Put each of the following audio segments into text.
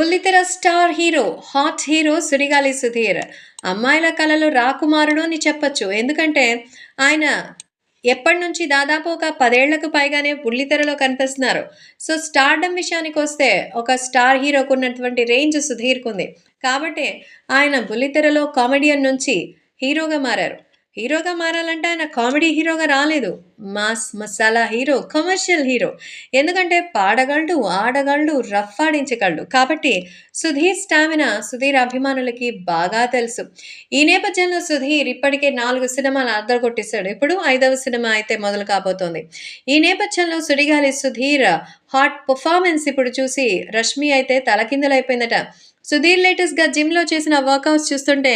బుల్లితెర star hero hot hero Sudigali Sudheer. అమ్మాయిల కళలు రాకుమారుడు అని చెప్పొచ్చు. ఎందుకంటే ఆయన ఎప్పటి నుంచి దాదాపు ఒక పదేళ్ళకు పైగానే బుల్లితెరలో కనిపిస్తున్నారు. సో స్టార్డమ్ విషయానికి వస్తే ఒక స్టార్ హీరోకు ఉన్నటువంటి రేంజ్ సుధీర్కు ఉంది. కాబట్టి ఆయన బుల్లితెరలో కామెడియన్ నుంచి హీరోగా మారారు. హీరోగా మారాలంటే ఆయన కామెడీ హీరోగా రాలేదు. Mass masala hero commercial hero. ఎందుకంటే పాడగలడు ఆడగలడు రఫ్ ఆడించగలడు. కాబట్టి సుధీర్ స్టామినా సుధీర్ అభిమానులకి బాగా తెలుసు. ఈ నేపథ్యంలో సుధీర్ ఇప్పటికే నాలుగు సినిమాలు అద్దరగొట్టేశాడు. ఇప్పుడు ఐదవ సినిమా అయితే మొదలు కాబోతోంది. ఈ నేపథ్యంలో సుడిగాలి సుధీర్ హాట్ పర్ఫార్మెన్స్ ఇప్పుడు చూసి రష్మి అయితే తలకిందులైపోయిందట. సుధీర్ లేటెస్ట్గా జిమ్లో చేసిన వర్కౌట్స్ చూస్తుంటే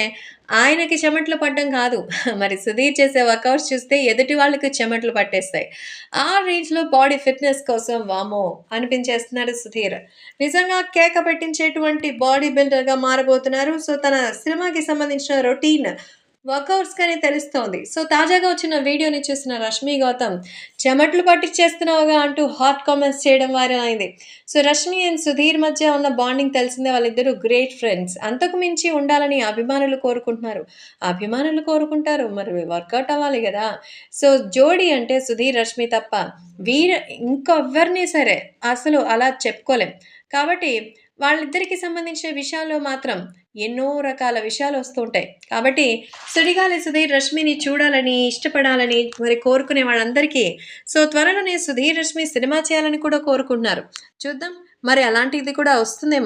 ఆయనకి చెమట్లు పడ్డం కాదు. మరి సుధీర్ చేసే వర్కౌట్స్ చూస్తే ఎదుటి వాళ్ళకి చెమట్లు పట్టేస్తాయి. ఆ రేంజ్లో బాడీ ఫిట్నెస్ కోసం వామో అనిపించేస్తున్నారు సుధీర్. నిజంగా కేక పెట్టించేటువంటి బాడీ బిల్డర్గా మారబోతున్నారు. సో తన సినిమాకి సంబంధించిన రొటీన్ వర్కౌట్స్ కానీ తెలుస్తోంది. సో తాజాగా వచ్చిన వీడియోని చూసిన రష్మి గౌతమ్ చెమట్లు పట్టించేస్తున్నావుగా అంటూ హాట్ కామెంట్స్ చేయడం వైరల్ అయింది సో రష్మి అండ్ సుధీర్ మధ్య ఉన్న బాండింగ్ తెలిసిందే వాళ్ళిద్దరూ గ్రేట్ ఫ్రెండ్స్ అంతకు మించి ఉండాలని అభిమానులు కోరుకుంటున్నారు. అభిమానులు కోరుకుంటారు. మరి వర్కౌట్ అవ్వాలి కదా. సో జోడీ అంటే సుధీర్ రష్మి తప్ప వీర ఇంకెవ్వరిని సరే అసలు అలా చెప్పుకోలేం. కాబట్టి వాళ్ళిద్దరికి సంబంధించిన విషయాల్లో మాత్రం ఎన్నో రకాల విషయాలు వస్తుంటాయి. కాబట్టి సుడిగాలి సుధీర్ రష్మిని చూడాలని ఇష్టపడాలని మరి కోరుకునే వాళ్ళందరికీ సో త్వరలోనే సుధీర్ రష్మి సినిమా చేయాలని కూడా కోరుకుంటున్నారు. చూద్దాం. మరి అలాంటిది కూడా వస్తుందేమో.